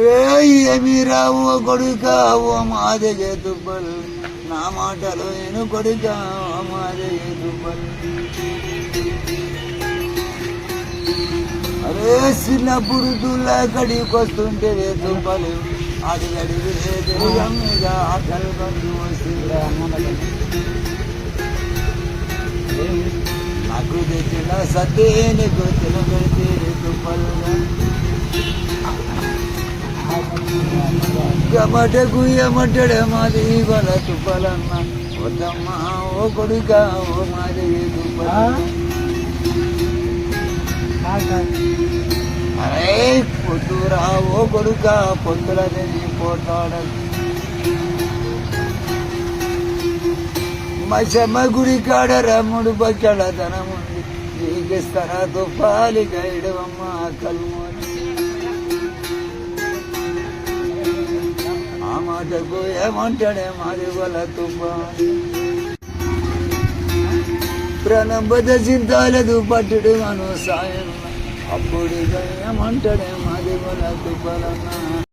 అరే ఏమి రావు కొడుక? ఓ మాదగే నా మాటలు నేను కొడుక. ఓ మాదగే అరే చిన్నప్పుడు దుల్లా కడికి వస్తుంటే తుబ్బలు అడిగడిగి మీద ఆటలు కంటూ వస్తుందా నాకు తెచ్చిన సత్తే నీకు తినబెడితే తుప్పలుగా గమటకు ఎమటడ మాది గొల తుప్పలన్న వద్దమ్మా ఓ కొడుక ఓ మాది అరే పొద్దురా ఓ కొడుక పొద్దులని పోతాడ. మశమ్మ గుడి కాడ రమ్ముడు బచ్చడ ధనముంది నీకిస్తారా తుప్పాలి గైడవమ్మ కల్మోని ఆ ఏమంటాడే మాదిగల వల్ల ప్రాణం ప్రణబద చింతాలదు పట్టుడు అను సాయం. అప్పుడు ఏమంటాడే మాదిగల వల్ల